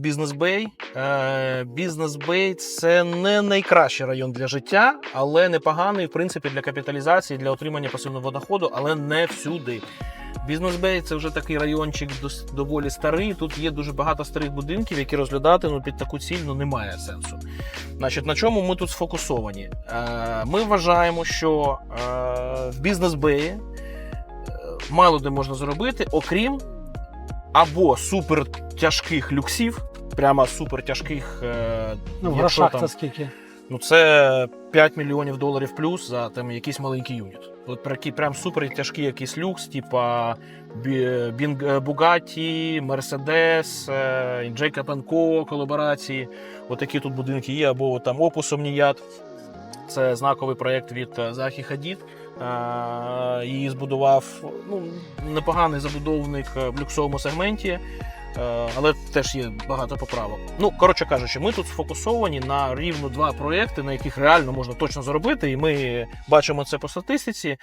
Бізнес Бей. Е, Бізнес Бей це не найкращий район для життя, але непоганий, в принципі, для капіталізації, для отримання пасивного доходу, але не всюди. Бізнес Бей це вже такий райончик доволі старий. Тут є дуже багато старих будинків, які розглядати ну, під таку ціль ну, немає сенсу. Значить, на чому ми тут сфокусовані? Е, Ми вважаємо, що е, в бізнес Беї мало де можна зробити, окрім або супер тяжких люксів, прямо супер тяжких. Е, Ну, в грошах там- це скільки? Ну, це 5 мільйонів доларів плюс за там якийсь маленький юніт. От такі прям супер тяжкий якийсь люкс, типа е, Бугаті, Мерседес, е, Джейкоб Co, колаборації. Отакі тут будинки є, або там Опус Омніят. Це знаковий проєкт від Захі Хадід. Її збудував ну, непоганий забудовник в люксовому сегменті. Е, але теж є багато поправок. Ну, коротше кажучи, ми тут сфокусовані на рівно два проекти, на яких реально можна точно заробити, і ми бачимо це по статистиці.